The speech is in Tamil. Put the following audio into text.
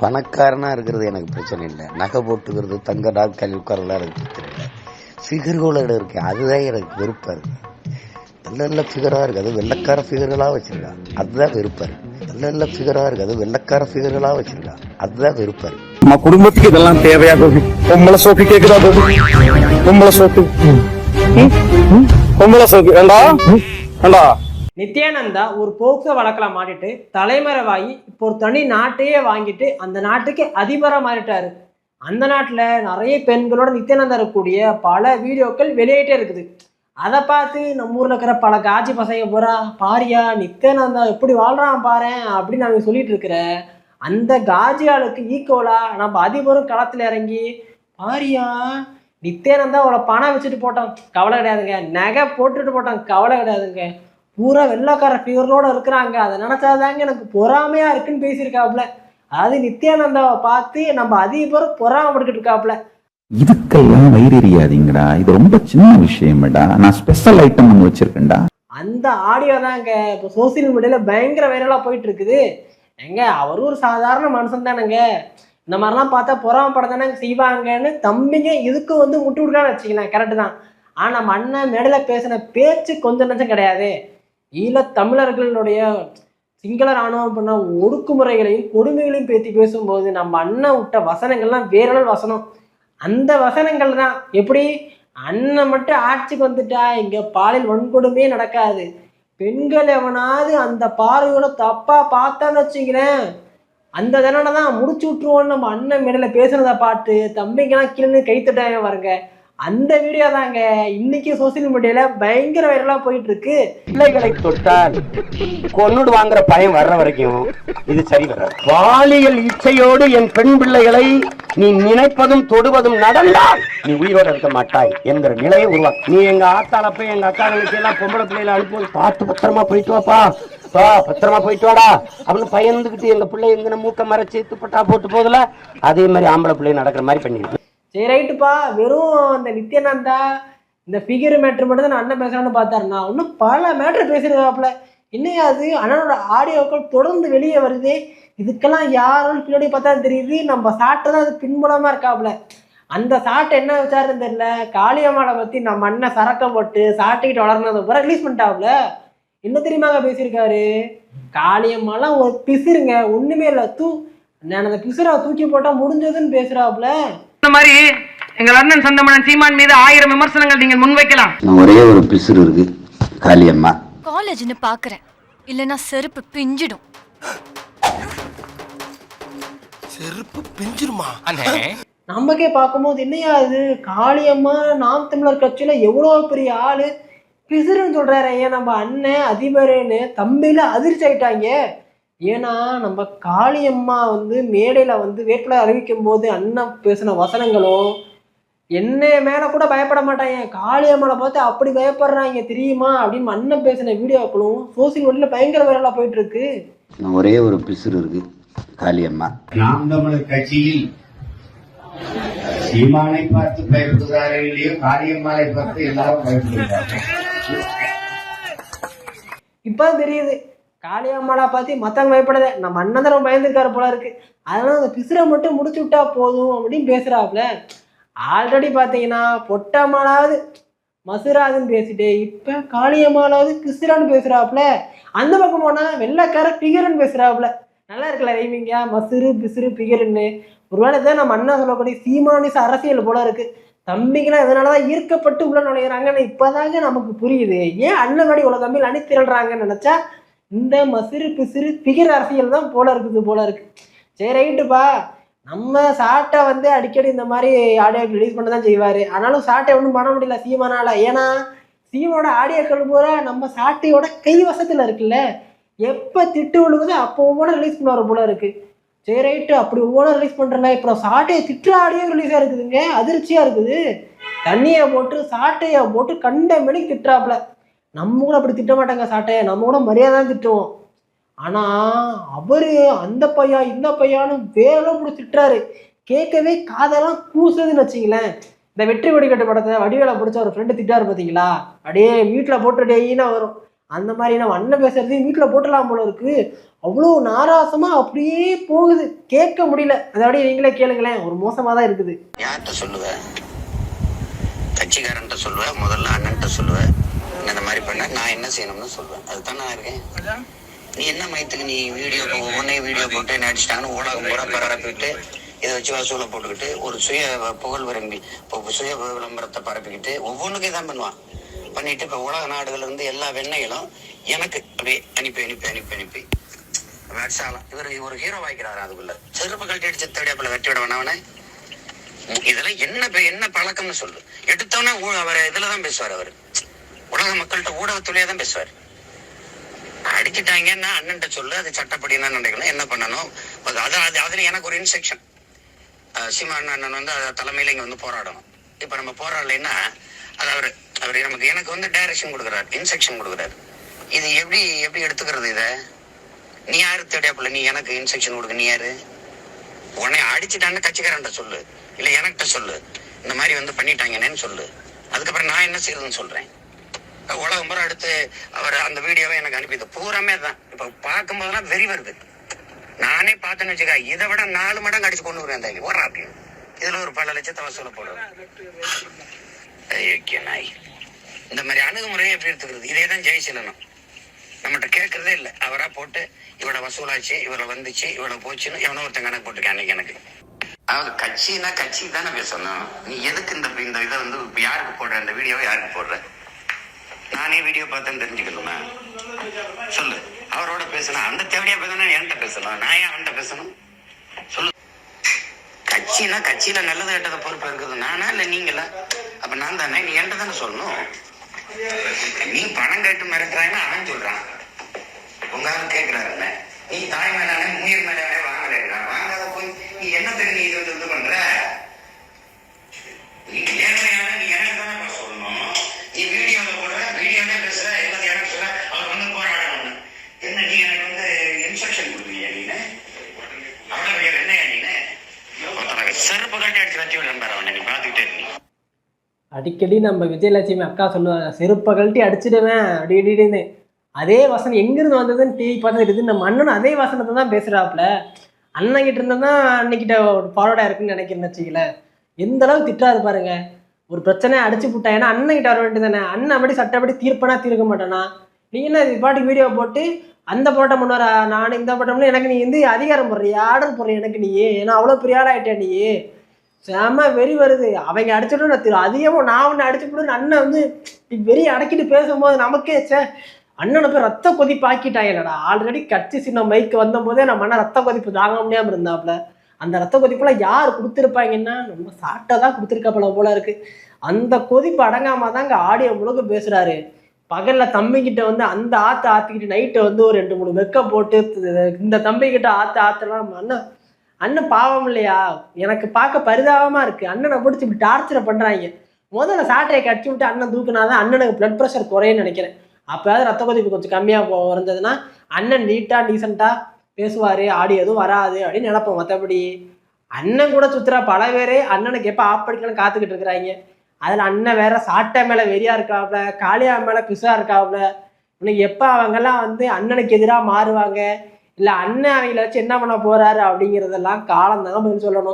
பணக்காரனா இருக்கிறது எனக்கு பிரச்சனை இல்லை. நகை போட்டுக்கிறது தங்க டாக்டர் உட்காரலாம் எனக்கு பிரச்சனை இல்லை. ஃபிகர்களோட இருக்கு. அதுதான் எனக்கு வெறுப்பா இருக்கு. நல்ல நல்ல ஃபிகரா இருக்கு. அது வெள்ளக்கார ஃபிகர்களா வச்சிருக்கான். அதுதான் வெறுப்பா இருக்கு. நல்ல நல்ல ஃபிகரா இருக்கு. அது வெள்ளக்கார ஃபிகர்களா வச்சிருக்கான். அதுதான் வெறுப்பா இருக்கு. நம்ம குடும்பத்துக்கு இதெல்லாம் தேவையா கோபி? பொம்பளை சோக்கு கேக்குதா கோபி? பொம்பளை சோக்கு? பொம்பளை சோக்கு. வேண்டா வேண்டா நித்யானந்தா ஒரு போக்சோ வழக்கில் மாட்டிட்டு தலைமறைவாகி இப்போ ஒரு தனி நாட்டையே வாங்கிட்டு அந்த நாட்டுக்கு அதிபராக மாறிட்டாரு. அந்த நாட்டில் நிறைய பெண்களோட நித்யானந்தா இருக்கக்கூடிய பல வீடியோக்கள் வெளியிட்டே இருக்குது. அதை பார்த்து நம்ம ஊரில் இருக்கிற பல காட்சி பசங்க பூரா பாரியா நித்யானந்தா எப்படி வாழ்கிறான் பாரேன் அப்படின்னு நாங்கள் சொல்லிட்டு இருக்கிற அந்த காஜியாளுக்கு ஈக்குவலாக நம்ம அதிபரும் களத்தில் இறங்கி பாரியா நித்யானந்தா அவளை பணம் வச்சுட்டு போட்டான். கவலை கிடையாதுங்க. நகை போட்டுட்டு போட்டான். கவலை கிடையாதுங்க. பூரா வெள்ளக்கார ஃபிகர்களோட இருக்கிறாங்க. அதை நினைச்சாதாங்க எனக்கு பொறாமையா இருக்குன்னு பேசியிருக்காப்புல. அதாவது நித்யானந்தாவை பார்த்து நம்ம அதிபர் பொறாமப்பட்டுக்கிட்டு இருக்காப்புல. இதுக்கெல்லாம் வயிறறியாதீங்கடா இது ரொம்ப சின்ன விஷயம்டா. நான் ஸ்பெஷல் ஐட்டம் ஒன்று வச்சிருக்கேன்டா. அந்த ஆடியோ தாங்க. இப்போ சோசியல் மீடியாவில் பயங்கர வைரலாக போயிட்டு இருக்குது எங்க அவரும் ஒரு சாதாரண மனுஷன் தானேங்க. இந்த மாதிரிலாம் பார்த்தா பொறாமப்பட தானே செய்வாங்கன்னு தம்பிங்க இதுக்கும் வந்து முட்டு விடுக்கான்னு வச்சுக்கலாம் கரெக்டு தான். ஆனால் நம்ம அண்ணன் மேடையில் பேசின பேச்சு கொஞ்சம் நஞ்சம் கிடையாது. ஈழத்தமிழர்களினுடைய சிங்கள ராணுவம் பண்ண ஒடுக்குமுறைகளையும் கொடுமைகளையும் பேத்தி பேசும்போது நம்ம அண்ணன் விட்ட வசனங்கள்லாம் வேற வசனம். அந்த வசனங்கள் தான். எப்படி? அண்ணன் மட்டும் ஆட்சிக்கு வந்துட்டா இங்க பாலில் வன்கொடுமையே நடக்காது. பெண்கள் எவனாவது அந்த பார்வையோட தப்பா பார்த்தான்னு வச்சுக்கிறேன். அந்த தண்டனை தான் முடிச்சு விட்ருவோன்னு நம்ம அண்ணன் மேடையில் பேசுனதை பாட்டு தம்பிங்கெல்லாம் கீழே கைத்துட்டாங்க பாருங்க. அந்த வீடியோ தாங்க. இன்னைக்கு சோசியல் மீடியால பயங்கர வைரலாக போயிட்டு இருக்கு பிள்ளைகளை தொட்டால் கொன்னுடு வாங்குற பயம் வர்ற வரைக்கும் இது சரி வர பாலியல் இச்சையோடு என் பெண் பிள்ளைகளை நீ நினைப்பதும் தொடுவதும் நடந்தால் நீ உயிரோடு இருக்க மாட்டாய் என்கிற நிலையை உருவாக்கு. நீ எங்க ஆத்தால போய் எங்க அக்காங்களுக்கு எல்லாம் பொம்பளை பிள்ளைகளை அனுப்புவது பார்த்து பத்திரமா போயிட்டு வாப்பா. பா பத்திரமா போயிட்டு வாடா. அப்படின்னு பயந்துக்கிட்டு எங்க பிள்ளை எங்கன்னு மூக்க மறைச்சு துப்பட்டா போட்டு போதுல அதே மாதிரி ஆம்பளை பிள்ளை நடக்கிற மாதிரி பண்ணிடுது சரி ரைட்டுப்பா. வெறும் இந்த நித்யானந்தா இந்த ஃபிகர் மேட்ரு மட்டும் தான் நான் அண்ணன் பேசுகிறான்னு பார்த்தாரு. நான் இன்னும் பல மேட்ரு பேசியிருக்காப்புல. என்னையா அது? அண்ணனோட ஆடியோக்கள் தொடர்ந்து வெளியே வருது. இதுக்கெல்லாம் யாரும் பின்னாடி பார்த்தா தெரியுது. நம்ம சாட்டை தான் அது பின்புலமாக இருக்காப்புல. அந்த சாட்டை என்ன விசாரம் தெரியல. காளியம்மாவை பற்றி நம்ம அண்ணன் சரக்க போட்டு சாட்டிக்கிட்டு வளர்னது பூரா ரிலீஸ் பண்ணிட்டாப்புல. என்ன தெரியுமாங்க பேசியிருக்காரு? காளியம்மாலாம் ஒரு பிசுருங்க ஒன்றுமே இல்லை. தூ நான் அந்த பிசுரை தூக்கி போட்டால் முடிஞ்சதுன்னு பேசுகிறாப்புல இந்த மாதிரி எங்கள் அண்ணன் சந்தமணன் சீமான் மீது ஆயிரம் விமர்சனங்கள் நீங்கள் முன்வைக்கலாம். ஒரே ஒரு பிசுறு இருக்கு காளியம்மா காலேஜ்னு பாக்குறேன் இல்லனா செருப்பு பிஞ்சிடும். நமக்கே பார்க்கும்போது என்னையா இது? காளியம்மா நாம் தமிழர் கட்சியில எவ்வளோ பெரிய ஆளு? பிசுறுன்னு சொல்றாரு ஏன் நம்ம அண்ணன் அதிபரேன்னு. தம்பியில அதிர்ச்சி ஆயிட்டாங்க. ஏன்னா நம்ம காளியம்மா வந்து மேடையில வந்து வேட்பாளர் அறிவிக்கும் போது அண்ணன் பேசின வசனங்களும் என்ன மேல கூட பயப்பட மாட்டாங்க. காளியம்மனை பார்த்து அப்படி பயப்படுறாங்க தெரியுமா? அப்படின்னு அண்ணன் பேசின வீடியோக்களும் சோசியல் மீடியால பயங்கர வைரலா போயிட்டு இருக்கு ஒரே ஒரு பிசுறு இருக்கு காளியம்மா. நாம் தமிழர் கட்சியில் சீமானை பார்த்து பயப்படுகிறார்கள் காரியம்மாளை பார்த்து எல்லாரும் பயப்படுகிறார்கள். இப்பதான் தெரியுது. காளியம்மாடா பார்த்து மற்றவங்க பயப்படாத. நம்ம அண்ணன் தான் ரொம்ப பயந்துருக்காரு போல இருக்கு. அதனால அந்த பிசுரை மட்டும் முடிச்சு விட்டா போதும் அப்படின்னு பேசுறாப்புல ஆல்ரெடி பார்த்தீங்கன்னா பொட்டம்மாளாவது மசுராதுன்னு பேசிட்டு இப்போ காளியம்மாளாவது கிசுரான்னு பேசுகிறாப்புல அந்த பக்கம் போனால் வெள்ளைக்கார பிகர்னு பேசுகிறாப்புல நல்லா இருக்குல்ல ரைமிங்க மசுரு பிசுறு பிகருன்னு. ஒருவேளை தான் நம்ம அண்ணன் சொல்லக்கூடிய சீமானிச அரசியல் போல இருக்கு. தம்பிங்களாம் இதனாலதான் ஈர்க்கப்பட்டு உள்ள நுழையிறாங்கன்னு இப்போதாங்க நமக்கு புரியுது. ஏன் அண்ணன் மாதிரி இவ்வளோ தம்பிகள் அணி திரள்றாங்கன்னு நினச்சா இந்த மசிறு பிசிறு பிகர் அரசியல் தான் போல இருக்குது போல இருக்கு. சரி ரைட்டுப்பா நம்ம சாட்டை வந்து அடிக்கடி இந்த மாதிரி ஆடியோ ரிலீஸ் பண்ண தான் செய்வார். ஆனாலும் சாட்டை ஒன்றும் பண்ண முடியல சீமானால ஏன்னா சீமோட ஆடியோக்கள் பூரா நம்ம சாட்டையோட கை வசத்தில் இருக்குல்ல. எப்போ திட்டு விழுகுதோ அப்போ ஒவ்வொன்றும் ரிலீஸ் பண்ணுவார் போல இருக்கு. சரி ரைட்டு அப்படி ஒவ்வொன்றும் ரிலீஸ் பண்ணுறல இப்போ சாட்டையை திட்டு ஆடியோ ரிலீஸாக இருக்குதுங்க. அதிர்ச்சியாக இருக்குது. தண்ணியை போட்டு சாட்டையை போட்டு கண்ட மணிக்கு திட்டுறாப்புல. நம்ம கூட அப்படி திட்ட மாட்டாங்க சாட்டையை நம்ம கூட மரியாதை தான் திட்டுவோம். ஆனால் அவர் அந்த பையா இந்த பையான்னு வேலை கூட திட்டுறாரு. கேட்கவே காதெல்லாம் கூசுதுன்னு வச்சிங்களேன் இந்த வெற்றி வெடிக்கட்டு படத்தை வடிவேலை பிடிச்ச ஒரு ஃப்ரெண்டு திட்டாரு பார்த்தீங்களா அப்படியே வீட்டில் போட்டு டெய்னா வரும். அந்த மாதிரி நம்ம அண்ணன் பேசுறதையும் வீட்டில் போட்டுடலாம் போல இருக்கு. அவ்வளோ நாராசமா அப்படியே போகுது. கேட்க முடியல. அதோடய நீங்களே கேளுங்களேன். ஒரு மோசமாக தான் இருக்குது. யார்கிட்ட சொல்லுவேன் கட்சிக்காரன்ட்ட சொல்லுவேன் முதல்ல அண்ணன்ட்ட சொல்லுவேன் இந்த மாதிரி பண்ண நான் என்ன செய்யணும்னு சொல்லுவேன் அதுதான் நான் இருக்கேன். நீ என்ன மயத்துக்கு நீ வீடியோ ஒவ்வொன்றையும் வீடியோ போட்டு நடிச்சிட்டாங்கன்னு ஊடகம் பூரா பரப்பிட்டு இதை வச்சு வசூலை போட்டுக்கிட்டு ஒரு சுய புகழ் விரும்பி சுய விளம்பரத்தை பரப்பிக்கிட்டு ஒவ்வொன்றுக்கும் தான் பண்ணுவான். பண்ணிட்டு இப்போ உலக நாடுகள்ல இருந்து எல்லா வெண்ணைகளும் எனக்கு அப்படியே அனுப்பி அனுப்பி அனுப்பி அனுப்பி. வேட்சாலம் இவர் ஒரு ஹீரோ வாய்க்கிறாரு அதுக்குள்ள. செருப்பு கழட்டி அடிச்சு தேடியாப்புல வெட்டி விட வேணாவனே இதெல்லாம் என்ன என்ன பழக்கம்னு சொல்லு. எடுத்தோன்னே அவர் இதுல தான் பேசுவார் அவர். உலக மக்கள்கிட்ட ஊடகத்துலயே தான் பேசுவார். அடிச்சிட்டாங்கன்னா அண்ணன்ட்ட சொல்லு அது சட்டப்படி என்ன நடக்கணும் என்ன பண்ணணும்? அது அது- அது அதுல எனக்கு ஒரு இன்ஸ்ட்ரக்ஷன் சீமான் அண்ணன் வந்து அதை தலைமையில இங்க வந்து போராடணும். இப்ப நம்ம போராடலைன்னா அது அவர் அவர் நமக்கு எனக்கு வந்து டைரக்ஷன் கொடுக்குறாரு இன்ஸ்ட்ரக்ஷன் கொடுக்குறாரு. இது எப்படி எப்படி எடுத்துக்கிறது இதை? நீ யாரு தேடியாப்புல நீ எனக்கு இன்ஸ்ட்ரக்ஷன் கொடுக்க நீ யாரு? உடனே அடிச்சுட்டான்னு கட்சிக்காரன்ட்ட சொல்லு. இல்லை எனக்கிட்ட சொல்லு. இந்த மாதிரி வந்து பண்ணிட்டாங்கன்னு சொல்லு. அதுக்கப்புறம் நான் என்ன செய்யறதுன்னு சொல்றேன்? உலகம் பூரா எடுத்து அவர் அந்த வீடியோவை எனக்கு அனுப்பிது பூராமே தான் இப்ப பார்க்கும்போதெல்லாம் வெறி வருது. நானே பார்த்தேன்னு வச்சுக்க இதை விட நாலு மடங்கு அடிச்சு கொண்டு வருவேன் அந்த ஓடுறா அப்படின்னு இதுல ஒரு பல லட்சத்தை வசூல போடுவேன் நாய். இந்த மாதிரி அணுகுமுறையை எப்படி எடுத்துக்கிறது? இதே தான் ஜெயசீலனும் நம்மகிட்ட கேட்கறதே இல்லை. அவரா போட்டு இவட வசூலாச்சு இவரை வந்துச்சு இவளை போச்சுன்னு எவனோ ஒருத்தன் கணக்கு போட்டிருக்கேன் அன்னைக்கு எனக்கு. அதாவது கட்சினா கட்சி தானே பேசணும். நீ எதுக்கு இந்த இந்த இதை வந்து யாருக்கு போடுற? இந்த வீடியோவை யாருக்கு போடுற? நானே வீடியோ பார்த்தேன்னு தெரிஞ்சுக்கணுமா? சொல்லு. அவரோட பேசணும். அந்த தேவையா பேசணும் என்கிட்ட பேசணும். நான் ஏன் அவன்கிட்ட பேசணும்? சொல்லு. கட்சினா கட்சியில நல்லது கெட்டதை பொறுப்பு இருக்குது நானா இல்ல நீங்களா? அப்ப நான் தானே நீ என்கிட்ட தானே சொல்லணும். நீ பணம் கேட்டு மிரட்டுறான்னு அவன் சொல்றான். உங்க ஆள் கேக்குறாருல்ல நீ தாய் மேலானே முன்னீர் மேலானே வாங்கலைன்னா வாங்காத போய் நீ என்ன தெரியும் இது வந்து இது பண்ற? நீ நேர்மையான நீ எனக்கு தானே சொல்லணும் நீ வீடியோல போடுற வீடியோல பேசுற எல்லாத்தையும் எனக்கு சொல்ற அவர் வந்து போராடணும் என்ன நீ எனக்கு வந்து இன்ஸ்ட்ரக்ஷன் கொடுக்குறியா நீனு அவ்வளவு பெரிய என்னையா நீனு ஒருத்தனை செருப்பு கட்டி அடிச்சு வச்சு விடுறாரு அவனை நீ பார்த்துக்கிட்டே இருக்கீங்க அடிக்கடி நம்ம விஜயலட்சுமி அக்கா சொல்லுவாங்க செருப்பை கழட்டி அடிச்சிடுவேன் அப்படி இப்படின்னு. அதே வசனம் எங்கிருந்து வந்ததுன்னு டிவி பார்த்து நம்ம அண்ணன் அதே வசனத்தை தான் பேசுகிறாப்புல அண்ணன் கிட்ட இருந்தால் தான் அன்னைக்கிட்ட ஒரு ஃபார்வர்டா இருக்குன்னு நினைக்கிறேன்னு வச்சுக்கல எந்த அளவுக்கு திட்டாது பாருங்க. ஒரு பிரச்சனையை அடிச்சு விட்டா ஏன்னா அண்ணன் கிட்ட வர வேண்டியது தானே. அண்ணன் அப்படி சட்டப்படி தீர்ப்பனா தீர்க்க மாட்டானா? நீ என்ன இது பாட்டுக்கு வீடியோ போட்டு அந்த போட்டம் பண்ணுவாரா? நான் இந்த போட்டோம்னு எனக்கு நீ வந்து அதிகாரம் போடுறியா? ஆர்டர் போடுற எனக்கு நீ ஏன்னா அவ்வளோ பெரிய ஆளாயிட்டே நீ செம வெறி வருது. அவங்க அடிச்சிடும் நான் திரு அதிகமாக நான் ஒன்று அடிச்சு அண்ணன் வந்து வெறி அடக்கிட்டு பேசும்போது நமக்கே சே அண்ணனை போய் ரத்த கொதிப்பு ஆக்கிட்டாங்கடா ஆல்ரெடி கட்சி சின்ன மைக்கு வந்தபோதே நம்ம அண்ணன் ரத்த கொதிப்பு தாங்க முடியாமல் இருந்தாப்புல அந்த ரத்த கொதிப்புலாம் யார் கொடுத்துருப்பாங்கன்னா நம்ம சாட்டை தான் கொடுத்துருக்காப்புல போல இருக்கு. அந்த கொதிப்பு அடங்காம தாங்க ஆடியோ முழுக்க பேசுறாரு. பகல்ல தம்பிக்கிட்ட வந்து அந்த ஆத்து ஆத்திக்கிட்டு நைட்டை வந்து ஒரு ரெண்டு மூணு வெக்க போட்டு இந்த தம்பிக்கிட்ட ஆத்து ஆத்தெல்லாம் நம்ம அண்ணன் அண்ணன் பாவம் இல்லையா? எனக்கு பார்க்க பரிதாபமாக இருக்குது அண்ணனை பிடிச்சி இப்படி டார்ச்சரை பண்ணுறாங்க முதல்ல சாட்டையை கட்டி விட்டு அண்ணன் தூக்குனாதான் அண்ணனுக்கு ப்ளட் ப்ரெஷர் குறையும்னு நினைக்கிறேன். அப்போயாவது ரத்த கொதிப்பு கொஞ்சம் கம்மியாக இருந்ததுன்னா அண்ணன் நீட்டாக டீசெண்டாக பேசுவார். ஆடி எதுவும் வராது அப்படின்னு நினப்போம் மற்றபடி அண்ணன் கூட சுற்றுற பல பேரே அண்ணனுக்கு எப்போ ஆப்படிக்கணும்னு காத்துக்கிட்டு இருக்கிறாங்க. அதில் அண்ணன் வேற சாட்டை மேலே வெறியா இருக்காப்ல. காளியா மேலே பிசா இருக்காப்புல இன்னைக்கு எப்போ அவங்கெல்லாம் வந்து அண்ணனுக்கு எதிராக மாறுவாங்க? இல்லை அண்ணன் அவங்கள வச்சு என்ன பண்ண போறாரு அப்படிங்கிறதெல்லாம் காலம் தான் பதில் சொல்லணும்.